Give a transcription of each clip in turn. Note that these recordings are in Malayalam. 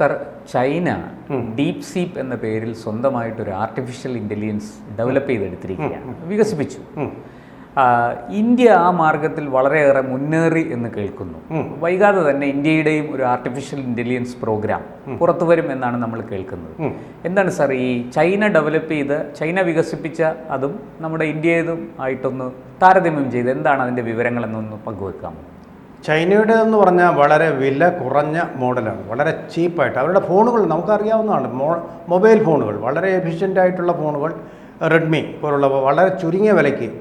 സർ ചൈന ഡീപ് സീപ്പ് എന്ന പേരിൽ സ്വന്തമായിട്ട് ഒരു ആർട്ടിഫിഷ്യൽ ഇന്റലിജൻസ് ഡെവലപ്പ് ചെയ്തെടുത്തിരിക്കുകയാണ് വികസിപ്പിച്ചു. ഇന്ത്യ ആ മാർഗത്തിൽ വളരെയേറെ മുന്നേറി എന്ന് കേൾക്കുന്നു. വൈകാതെ തന്നെ ഇന്ത്യയുടെയും ഒരു ആർട്ടിഫിഷ്യൽ ഇന്റലിജൻസ് പ്രോഗ്രാം പുറത്തു വരും എന്നാണ് നമ്മൾ കേൾക്കുന്നത്. എന്താണ് സാർ ഈ ചൈന ഡെവലപ്പ് ചെയ്ത് ചൈന വികസിപ്പിച്ച അതും നമ്മുടെ ഇന്ത്യയതും ആയിട്ടൊന്ന് താരതമ്യം ചെയ്ത് എന്താണ് അതിന്റെ വിവരങ്ങളെന്നൊന്ന് പങ്കുവെക്കാമോ? ചൈനയുടെ എന്ന് പറഞ്ഞാൽ വളരെ വില കുറഞ്ഞ മോഡലാണ്. വളരെ ചീപ്പായിട്ട്. അവരുടെ ഫോണുകൾ നമുക്കറിയാവുന്നതാണ്. മോ മൊബൈൽ ഫോണുകൾ വളരെ എഫിഷ്യന്റ് ആയിട്ടുള്ള ഫോണുകൾ റെഡ്മി പോലുള്ള വളരെ ചുരുങ്ങിയ വിലയ്ക്ക്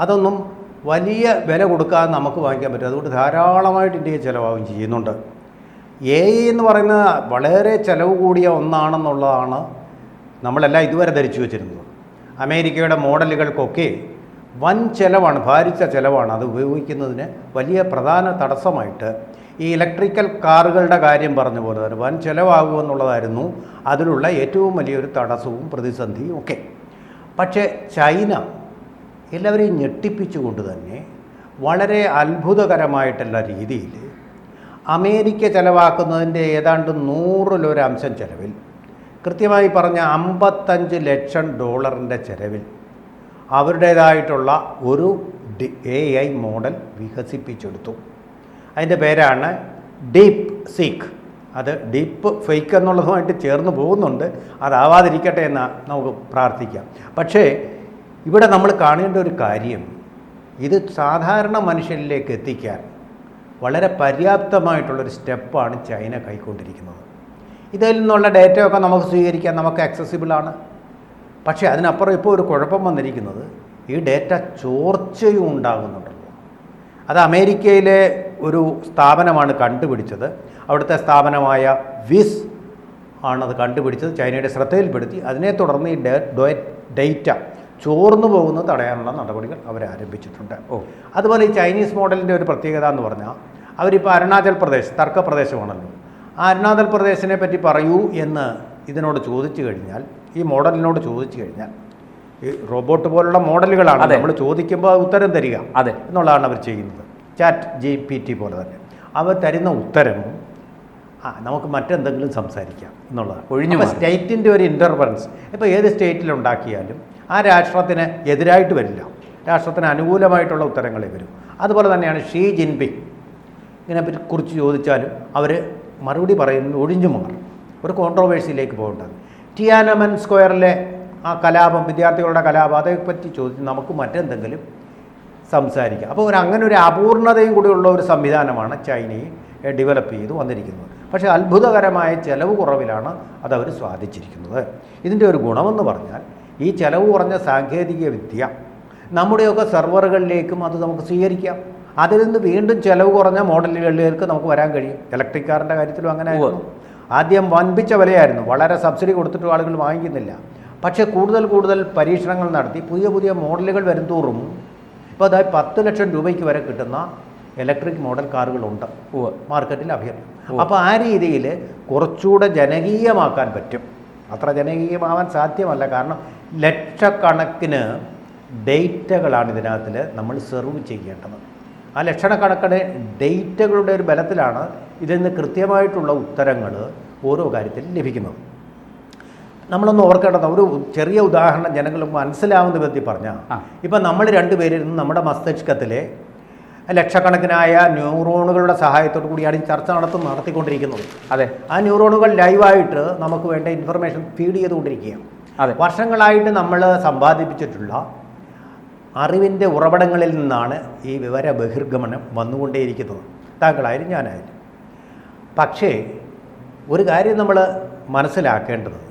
അതൊന്നും വലിയ വില കൊടുക്കാതെ നമുക്ക് വാങ്ങിക്കാൻ പറ്റും. അതുകൊണ്ട് ധാരാളമായിട്ട് ഇന്ത്യയിൽ ചിലവാകും ചെയ്യുന്നുണ്ട്. എ എന്ന് പറയുന്ന വളരെ ചിലവ് കൂടിയ ഒന്നാണെന്നുള്ളതാണ് നമ്മളെല്ലാം ഇതുവരെ ധരിച്ചു വച്ചിരുന്നത്. അമേരിക്കയുടെ മോഡലുകൾക്കൊക്കെ വൻ ചെലവാണ് ഭാരിച്ച ചെലവാണ് അത് ഉപയോഗിക്കുന്നതിന് വലിയ പ്രധാന തടസ്സമായിട്ട് ഈ ഇലക്ട്രിക്കൽ കാറുകളുടെ കാര്യം പറഞ്ഞ പോലെ തന്നെ വൻ ചിലവാകുമെന്നുള്ളതായിരുന്നു അതിലുള്ള ഏറ്റവും വലിയൊരു തടസ്സവും പ്രതിസന്ധിയും ഒക്കെ. പക്ഷേ ചൈന എല്ലാവരെയും ഞെട്ടിപ്പിച്ചുകൊണ്ട് തന്നെ വളരെ അത്ഭുതകരമായിട്ടുള്ള രീതിയിൽ അമേരിക്ക ചെലവാക്കുന്നതിന്റെ ഏതാണ്ട് നൂറിലൊരംശം ചെലവിൽ കൃത്യമായി പറഞ്ഞ അമ്പത്തഞ്ച് ലക്ഷം ഡോളറിന്റെ ചെലവിൽ അവരുടേതായിട്ടുള്ള ഒരു എ ഐ മോഡൽ വികസിപ്പിച്ചെടുത്തു. അതിന്റെ പേരാണ് ഡീപ്പ് സീക്ക്. അത് ഡീപ്പ് ഫേക്ക് എന്നുള്ളതുമായിട്ട് ചേർന്ന് പോകുന്നുണ്ട്. അതാവാതിരിക്കട്ടെ എന്ന് നമുക്ക് പ്രാർത്ഥിക്കാം. പക്ഷേ ഇവിടെ നമ്മൾ കാണേണ്ട ഒരു കാര്യം ഇത് സാധാരണ മനുഷ്യരിലേക്ക് എത്തിക്കാൻ വളരെ പര്യാപ്തമായിട്ടുള്ളൊരു സ്റ്റെപ്പാണ് ചൈന കൈക്കൊണ്ടിരിക്കുന്നത്. ഇതിൽ നിന്നുള്ള ഡേറ്റയൊക്കെ നമുക്ക് സ്വീകരിക്കാൻ നമുക്ക് ആക്സസിബിളാണ് പക്ഷേ അതിനപ്പുറം ഇപ്പോൾ ഒരു കുഴപ്പം വന്നിരിക്കുന്നത് ഈ ഡേറ്റ ചോർച്ചയും ഉണ്ടാകുന്നുണ്ടല്ലോ. അത് അമേരിക്കയിലെ ഒരു സ്ഥാപനമാണ് കണ്ടുപിടിച്ചത്. അവിടുത്തെ സ്ഥാപനമായ വിസ് ആണത് കണ്ടുപിടിച്ചത്. ചൈനയുടെ ശ്രദ്ധയിൽപ്പെടുത്തി. അതിനെ തുടർന്ന് ഈ ഡേറ്റ ചോർന്നു പോകുന്നത് തടയാനുള്ള നടപടികൾ അവർ ആരംഭിച്ചിട്ടുണ്ട്. ഓ. അതുപോലെ ഈ ചൈനീസ് മോഡലിന്റെ ഒരു പ്രത്യേകത എന്ന് പറഞ്ഞാൽ അവരിപ്പോൾ അരുണാചൽ പ്രദേശ് തർക്ക പ്രദേശമാണല്ലോ. ആ അരുണാചൽ പ്രദേശിനെ പറ്റി പറയൂ എന്ന് ഇതിനോട് ചോദിച്ചു കഴിഞ്ഞാൽ ഈ മോഡലിനോട് ചോദിച്ചു കഴിഞ്ഞാൽ ഈ റോബോട്ട് പോലുള്ള മോഡലുകളാണ് നമ്മൾ ചോദിക്കുമ്പോൾ ഉത്തരം തരിക അതെ. എന്നുള്ളതാണ് അവർ ചെയ്യുന്നത്. ചാറ്റ് ജി പി ടി പോലെ തന്നെ. അവർ തരുന്ന ഉത്തരം ആ നമുക്ക് മറ്റെന്തെങ്കിലും സംസാരിക്കാം എന്നുള്ളതാണ്. ഒഴിഞ്ഞു സ്റ്റേറ്റിന്റെ ഒരു ഇന്റർവെൻസ് ഇപ്പോൾ ഏത് സ്റ്റേറ്റിലുണ്ടാക്കിയാലും ആ രാഷ്ട്രത്തിന് എതിരായിട്ട് വരില്ല. രാഷ്ട്രത്തിന് അനുകൂലമായിട്ടുള്ള ഉത്തരങ്ങളെ വരും. അതുപോലെ തന്നെയാണ് ഷീ ജിൻപിങ് ഇതിനെ പറ്റി കുറിച്ച് ചോദിച്ചാലും അവർ മറുപടി പറയുന്നത് ഒഴിഞ്ഞു മാറും. ഒരു കോൺട്രോവേഴ്സിയിലേക്ക് പോകേണ്ടത് ടിയാനമൻ സ്ക്വയറിലെ ആ കലാപം വിദ്യാർത്ഥികളുടെ കലാപം അതേപ്പറ്റി ചോദിച്ച് നമുക്ക് മറ്റെന്തെങ്കിലും സംസാരിക്കാം. അപ്പോൾ ഒരു അങ്ങനെ ഒരു അപൂർണതയും കൂടിയുള്ള ഒരു സംവിധാനമാണ് ചൈനയിൽ ഡെവലപ്പ് ചെയ്ത് വന്നിരിക്കുന്നത്. പക്ഷേ അത്ഭുതകരമായ ചെലവ് കുറവിലാണ് അതവർ സ്വാധിച്ചിരിക്കുന്നത്. ഇതിന്റെ ഒരു ഗുണമെന്ന് പറഞ്ഞാൽ ഈ ചെലവ് കുറഞ്ഞ സാങ്കേതിക വിദ്യ നമ്മുടെയൊക്കെ സെർവറുകളിലേക്കും അത് നമുക്ക് സ്വീകരിക്കാം. അതിൽ നിന്ന് വീണ്ടും ചെലവ് കുറഞ്ഞ മോഡലുകളിലേക്ക് നമുക്ക് വരാൻ കഴിയും. ഇലക്ട്രിക് കാറിന്റെ കാര്യത്തിലും അങ്ങനെ ആയിരുന്നു. ആദ്യം വൻപിച്ച വിലയായിരുന്നു. വളരെ സബ്സിഡി കൊടുത്തിട്ട് ആളുകൾ വാങ്ങിക്കുന്നില്ല. പക്ഷേ കൂടുതൽ കൂടുതൽ പരീക്ഷണങ്ങൾ നടത്തി പുതിയ പുതിയ മോഡലുകൾ വരുംതോറും ഇപ്പോൾ അതായത് പത്ത് ലക്ഷം രൂപയ്ക്ക് വരെ കിട്ടുന്ന ഇലക്ട്രിക് മോഡൽ കാറുകളുണ്ട് മാർക്കറ്റിൽ അഭ്യർത്ഥി അപ്പോൾ ആ രീതിയിൽ കുറച്ചുകൂടെ ജനകീയമാക്കാൻ പറ്റും. അത്ര ജനകീയമാവാൻ സാധ്യമല്ല. കാരണം ലക്ഷക്കണക്കിന് ഡേറ്റകളാണ് ഇതിനകത്തിൽ നമ്മൾ സെർവ് ചെയ്യേണ്ടത്. ആ ലക്ഷണക്കണക്കിന് ഡേറ്റകളുടെ ഒരു ബലത്തിലാണ് ഇതിൽ നിന്ന് കൃത്യമായിട്ടുള്ള ഉത്തരങ്ങൾ ഓരോ കാര്യത്തിലും ലഭിക്കുന്നത്. നമ്മളൊന്ന് ഓർക്കേണ്ടത് ഒരു ചെറിയ ഉദാഹരണം ജനങ്ങൾ മനസ്സിലാവുന്ന വിധത്തിൽ പറഞ്ഞാൽ. ഇപ്പം നമ്മൾ രണ്ടുപേരിൽ നമ്മുടെ മസ്തിഷ്കത്തിലെ ലക്ഷക്കണക്കിനായ ന്യൂറോണുകളുടെ സഹായത്തോടു കൂടിയാണ് ഈ ചർച്ച നടത്തി നടത്തിക്കൊണ്ടിരിക്കുന്നത്. അതെ. ആ ന്യൂറോണുകൾ ലൈവായിട്ട് നമുക്ക് വേണ്ട ഇൻഫർമേഷൻ ഫീഡ് ചെയ്തുകൊണ്ടിരിക്കുകയാണ്. അതെ. വർഷങ്ങളായിട്ട് നമ്മൾ സമ്പാദിപ്പിച്ചിട്ടുള്ള അറിവിന്റെ ഉറവിടങ്ങളിൽ നിന്നാണ് ഈ വിവര ബഹിർഗമനം വന്നുകൊണ്ടേയിരിക്കുന്നത്. താങ്കളായാലും ഞാനായാലും. പക്ഷേ ഒരു കാര്യം നമ്മൾ മനസ്സിലാക്കേണ്ടത്.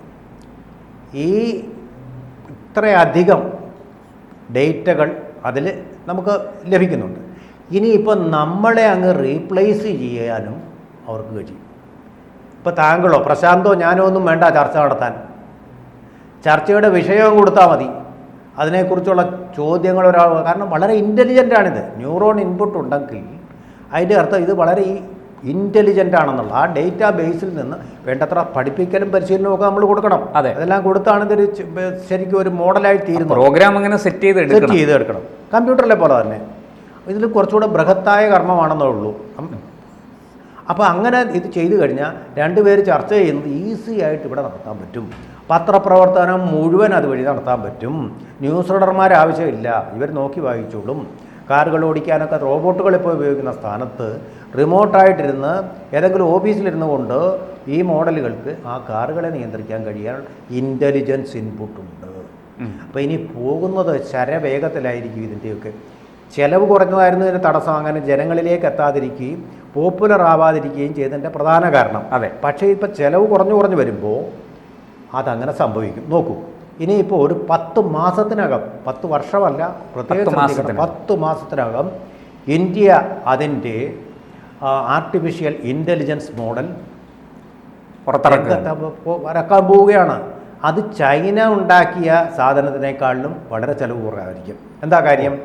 ഈ ഇത്രയധികം ഡേറ്റകൾ അതിൽ നമുക്ക് ലഭിക്കുന്നുണ്ട്. ഇനിയിപ്പോൾ നമ്മളെ അങ്ങ് റീപ്ലേസ് ചെയ്യാനും അവർക്ക് കഴിയും. ഇപ്പോൾ താങ്കളോ പ്രശാന്തോ ഞാനോ ഒന്നും വേണ്ട ചർച്ച നടത്താൻ. ചർച്ചയുടെ വിഷയവും കൊടുത്താൽ മതി. അതിനെക്കുറിച്ചുള്ള ചോദ്യങ്ങൾ ഒരാൾ കാരണം വളരെ ഇന്റലിജന്റ് ആണിത്. ന്യൂറോൺ ഇൻപുട്ട് ഉണ്ടെങ്കിൽ അതിന്റെ അർത്ഥം ഇത് വളരെ ഇന്റലിജന്റ് ആണെന്നുള്ള ആ ഡേറ്റാ ബേസിൽ നിന്ന് വേണ്ടത്ര പഠിപ്പിക്കലും പരിശീലനവും ഒക്കെ നമ്മൾ കൊടുക്കണം. അതെ. അതെല്ലാം കൊടുത്താണ് ഇതൊരു ശരിക്കും ഒരു മോഡലായി തീരുന്നത്. പ്രോഗ്രാം അങ്ങനെ സെറ്റ് ചെയ്ത് സെറ്റ് ചെയ്തെടുക്കണം ചെയ്ത് എടുക്കണം. കമ്പ്യൂട്ടറിലെ പോലെ തന്നെ. ഇതിൽ കുറച്ചുകൂടെ ബൃഹത്തായ കർമ്മമാണെന്നേ ഉള്ളൂ. അപ്പോൾ അങ്ങനെ ഇത് ചെയ്തു കഴിഞ്ഞാൽ രണ്ടുപേർ ചർച്ച ചെയ്യുന്നത് ഈസി ആയിട്ട് ഇവിടെ നടത്താൻ പറ്റും. പത്രപ്രവർത്തനം മുഴുവൻ അതുവഴി നടത്താൻ പറ്റും. ന്യൂസ് റീഡർമാർ ആവശ്യമില്ല. ഇവർ നോക്കി വായിച്ചോളും. കാറുകൾ ഓടിക്കാനൊക്കെ റോബോട്ടുകൾ ഇപ്പോൾ ഉപയോഗിക്കുന്ന സ്ഥാനത്ത് റിമോട്ടായിട്ടിരുന്ന് ഏതെങ്കിലും ഓഫീസിലിരുന്നു കൊണ്ട് ഈ മോഡലുകൾക്ക് ആ കാറുകളെ നിയന്ത്രിക്കാൻ കഴിയാൻ ഇന്റലിജൻസ് ഇൻപുട്ടുണ്ട് അപ്പോൾ ഇനി പോകുന്നത് ശരവേഗത്തിലായിരിക്കും ഇതിന്റെയൊക്കെ. ചെലവ് കുറഞ്ഞതായിരുന്നതിന് തടസ്സം. അങ്ങനെ ജനങ്ങളിലേക്ക് എത്താതിരിക്കുകയും പോപ്പുലർ ആവാതിരിക്കുകയും ചെയ്തതിന്റെ പ്രധാന കാരണം. അതെ. പക്ഷേ ഇപ്പോൾ ചിലവ് കുറഞ്ഞു കുറഞ്ഞു വരുമ്പോൾ അതങ്ങനെ സംഭവിക്കും. നോക്കൂ ഇനിയിപ്പോൾ ഒരു പത്ത് മാസത്തിനകം പത്ത് വർഷമല്ല പ്രത്യേകിച്ച് പത്ത് മാസത്തിനകം. ഇന്ത്യ അതിന്റെ ആർട്ടിഫിഷ്യൽ ഇന്റലിജൻസ് മോഡൽ വരക്കാൻ പോവുകയാണ്. അത് ചൈന ഉണ്ടാക്കിയ സാധനത്തിനേക്കാളിലും വളരെ ചിലവ് കുറവായിരിക്കും. എന്താ കാര്യം?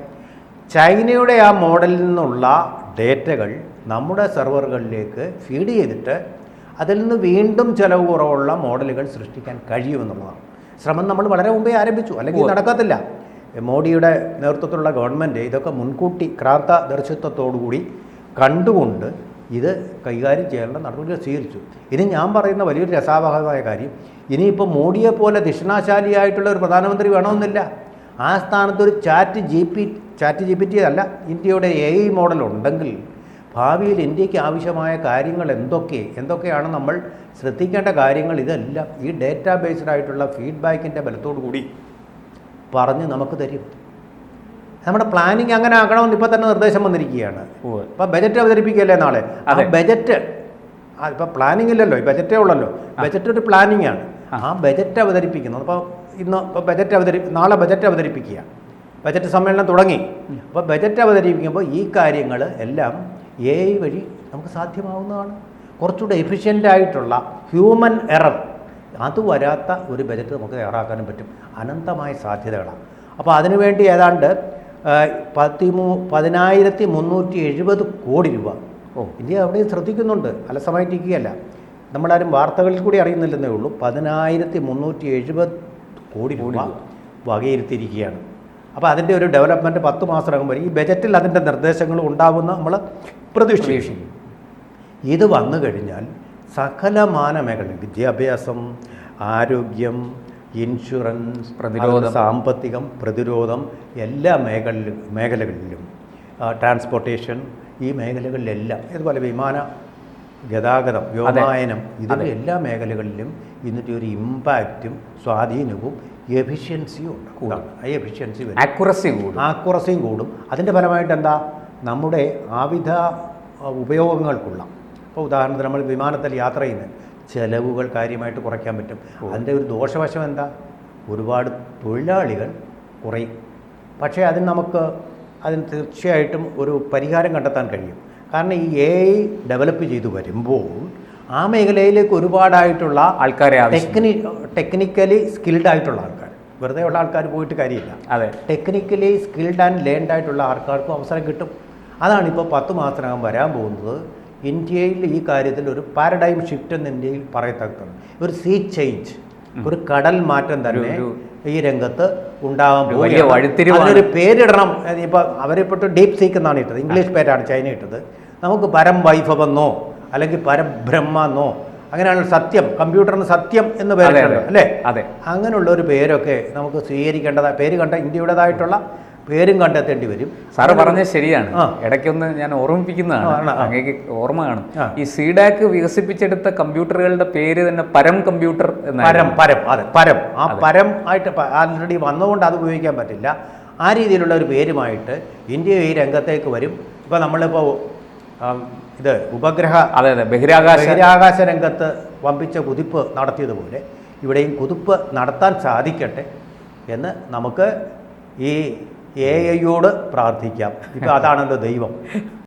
ചൈനയുടെ ആ മോഡലിൽ നിന്നുള്ള ഡേറ്റകൾ നമ്മുടെ സെർവറുകളിലേക്ക് ഫീഡ് ചെയ്തിട്ട് അതിൽ നിന്ന് വീണ്ടും ചിലവ് കുറവുള്ള മോഡലുകൾ സൃഷ്ടിക്കാൻ കഴിയുമെന്നുള്ളതാണ്. ശ്രമം നമ്മൾ വളരെ മുമ്പേ ആരംഭിച്ചു. അല്ലെങ്കിൽ നടക്കത്തില്ല. മോഡിയുടെ നേതൃത്വത്തിലുള്ള ഗവൺമെന്റ് ഇതൊക്കെ മുൻകൂട്ടി ക്രാന്ത ദർശിത്വത്തോടുകൂടി കണ്ടുകൊണ്ട് ഇത് കൈകാര്യം ചെയ്യേണ്ട നടപടികൾ സ്വീകരിച്ചു. ഇനി ഞാൻ പറയുന്ന വലിയൊരു രസാവഹമായ കാര്യം ഇനിയിപ്പോൾ മോഡിയെ പോലെ ദക്ഷിണാശാലിയായിട്ടുള്ള ഒരു പ്രധാനമന്ത്രി വേണമെന്നില്ല. ആ സ്ഥാനത്ത് ഒരു chat G P chat G P T അല്ല ഇന്ത്യയുടെ എ ഐ മോഡൽ ഉണ്ടെങ്കിൽ ഭാവിയിൽ ഇന്ത്യയ്ക്ക് ആവശ്യമായ കാര്യങ്ങൾ എന്തൊക്കെ? എന്തൊക്കെയാണ് നമ്മൾ ശ്രദ്ധിക്കേണ്ട കാര്യങ്ങൾ? ഇതെല്ലാം ഈ ഡേറ്റാ ബേസ്ഡ് ആയിട്ടുള്ള ഫീഡ്ബാക്കിന്റെ ബലത്തോടു കൂടി പറഞ്ഞ് നമുക്ക് തരും. നമ്മുടെ പ്ലാനിങ് അങ്ങനെ ആക്കണമെന്ന് ഇപ്പോൾ തന്നെ നിർദ്ദേശം വന്നിരിക്കുകയാണ്. ഇപ്പം ബജറ്റ് അവതരിപ്പിക്കുകയല്ലേ നാളെ? ആ ബജറ്റ് ആ ഇപ്പം പ്ലാനിങ് ഇല്ലല്ലോ ബജറ്റേ ഉള്ളല്ലോ. ബജറ്റ് ഒരു പ്ലാനിങ് ആണ്. ആ. ബജറ്റ് അവതരിപ്പിക്കുന്നത് അപ്പോൾ ഇന്ന് ഇപ്പോൾ ബജറ്റ് അവതരി നാളെ ബജറ്റ് അവതരിപ്പിക്കുക. ബജറ്റ് സമ്മേളനം തുടങ്ങി. അപ്പോൾ ബജറ്റ് അവതരിപ്പിക്കുമ്പോൾ ഈ കാര്യങ്ങൾ എല്ലാം എ ഐ വഴി നമുക്ക് സാധ്യമാവുന്നതാണ്. കുറച്ചുകൂടെ എഫിഷ്യന്റ് ആയിട്ടുള്ള ഹ്യൂമൻ എറർ അത് വരാത്ത ഒരു ബജറ്റ് നമുക്ക് തയ്യാറാക്കാനും പറ്റും. അനന്തമായ സാധ്യതകളാണ്. അപ്പോൾ അതിനുവേണ്ടി ഏതാണ്ട് ആ, പതിമൂ പതിനായിരത്തി മുന്നൂറ്റി എഴുപത് കോടി രൂപ. ഓ. ഇന്ത്യ അവിടെയും ശ്രദ്ധിക്കുന്നുണ്ട്. അലസമായിട്ടിരിക്കുകയല്ല. നമ്മളാരും വാർത്തകളിൽ കൂടി അറിയുന്നില്ലെന്നേ ഉള്ളൂ. പതിനായിരത്തി മുന്നൂറ്റി എഴുപത് കോടി രൂപ. വകയിരുത്തിയിരിക്കുകയാണ്. അപ്പോൾ അതിന്റെ ഒരു ഡെവലപ്മെന്റ് പത്ത് മാസത്തിനകം വരും ഈ ബജറ്റിൽ അതിന്റെ നിർദ്ദേശങ്ങൾ ഉണ്ടാകുമെന്ന് നമ്മൾ പ്രതീക്ഷിക്കും പ്രതീക്ഷിക്കും ഇത് വന്നു കഴിഞ്ഞാൽ സകലമാന മേഖല വിദ്യാഭ്യാസം ആരോഗ്യം ഇൻഷുറൻസ് പ്രതിരോധം. സാമ്പത്തികം പ്രതിരോധം എല്ലാ മേഖലയിലും മേഖലകളിലും ട്രാൻസ്പോർട്ടേഷൻ ഈ മേഖലകളിലെല്ലാം ഇതുപോലെ വിമാന ഗതാഗതം വ്യോമായനം ഇതിന്റെ എല്ലാ മേഖലകളിലും ഇന്നിട്ട് ഒരു ഇമ്പാക്റ്റും സ്വാധീനവും എഫിഷ്യൻസിയും ഉണ്ട് ഇതാണ്. ആ എഫിഷ്യൻസി ആക്യുറസി കൂടും. ആക്യുറസിയും കൂടും. അതിന്റെ ഫലമായിട്ട് എന്താ? നമ്മുടെ ആവിധ ഉപയോഗങ്ങൾക്കുള്ള ഇപ്പോൾ ഉദാഹരണത്തിന് നമ്മൾ വിമാനത്തിൽ യാത്ര ചെയ്യുന്ന ചെലവുകൾ കാര്യമായിട്ട് കുറയ്ക്കാൻ പറ്റും. അതിന്റെ ഒരു ദോഷവശം എന്താ? ഒരുപാട് തൊഴിലാളികൾ കുറയും. പക്ഷേ അതിന് നമുക്ക് അതിന് തീർച്ചയായിട്ടും ഒരു പരിഹാരം കണ്ടെത്താൻ കഴിയും. കാരണം ഈ എ ഐ ഡെവലപ്പ് ചെയ്തു വരുമ്പോൾ ആ മേഖലയിലേക്ക് ഒരുപാടായിട്ടുള്ള ആൾക്കാരെ ടെക്നി ടെക്നിക്കലി സ്കിൽഡ് ആയിട്ടുള്ള ആൾക്കാർ വെറുതെ ഉള്ള ആൾക്കാർ പോയിട്ട് കാര്യമില്ല. അതെ. ടെക്നിക്കലി സ്കിൽഡ് ആൻഡ് ലേൺഡ് ആയിട്ടുള്ള ആൾക്കാർക്കും അവസരം കിട്ടും. അതാണ് അതാണിപ്പോൾ പത്ത് മാസത്തിനകം വരാൻ പോകുന്നത്. ഇന്ത്യയിൽ ഈ കാര്യത്തിൽ ഒരു പാരഡൈം ഷിഫ്റ്റ് എന്ന് ഇന്ത്യയിൽ പറയത്തക്കതാണ്. ഒരു സീ ചേഞ്ച് ഒരു കടൽ മാറ്റം തന്നെ ഈ രംഗത്ത് ഉണ്ടാകാൻ പോകും. അതിനൊരു പേരിടണം. ഇപ്പോൾ അവരിപ്പോൾ ഡീപ് സീക്ക് എന്നാണ് ഇട്ടത്. ഇംഗ്ലീഷ് പേരാണ് ചൈന ഇട്ടത്. നമുക്ക് പരം വൈഭവെന്നോ അല്ലെങ്കിൽ പരബ്രഹ്മെന്നോ അങ്ങനെയാണ് സത്യം കമ്പ്യൂട്ടറിന് സത്യം എന്ന് പേരുണ്ട്. അല്ലേ? അതെ. അങ്ങനെയുള്ള ഒരു പേരൊക്കെ നമുക്ക് സ്വീകരിക്കേണ്ടതായ പേര് കണ്ട ഇന്ത്യയുടേതായിട്ടുള്ള പേരും കണ്ടെത്തേണ്ടി വരും. സാറ് പറഞ്ഞത് ശരിയാണ്. ഇടയ്ക്കൊന്ന് ഞാൻ ഓർമ്മിപ്പിക്കുന്നതാണ്. അങ്ങേക്ക് ഓർമ്മ കാണും. ഈ സീഡാക്ക് വികസിപ്പിച്ചെടുത്ത കമ്പ്യൂട്ടറുകളുടെ പേര് തന്നെ പരം കമ്പ്യൂട്ടർ പരം പരം അതെ പരം. ആ പരം ആയിട്ട് ആൾറെഡി വന്നുകൊണ്ട് അത് ഉപയോഗിക്കാൻ പറ്റില്ല. ആ രീതിയിലുള്ള ഒരു പേരുമായിട്ട് ഇന്ത്യ ഈ രംഗത്തേക്ക് വരും. ഇപ്പോൾ നമ്മളിപ്പോൾ ഇത് ഉപഗ്രഹ അതെ അതെ ബഹിരാകാശ ബഹിരാകാശ രംഗത്ത് വമ്പിച്ച കുതിപ്പ് നടത്തിയതുപോലെ ഇവിടെയും കുതിപ്പ് നടത്താൻ സാധിക്കട്ടെ എന്ന് നമുക്ക് ഈ എ ഐയോട് പ്രാർത്ഥിക്കാം. ഇപ്പം അതാണല്ലോ ദൈവം.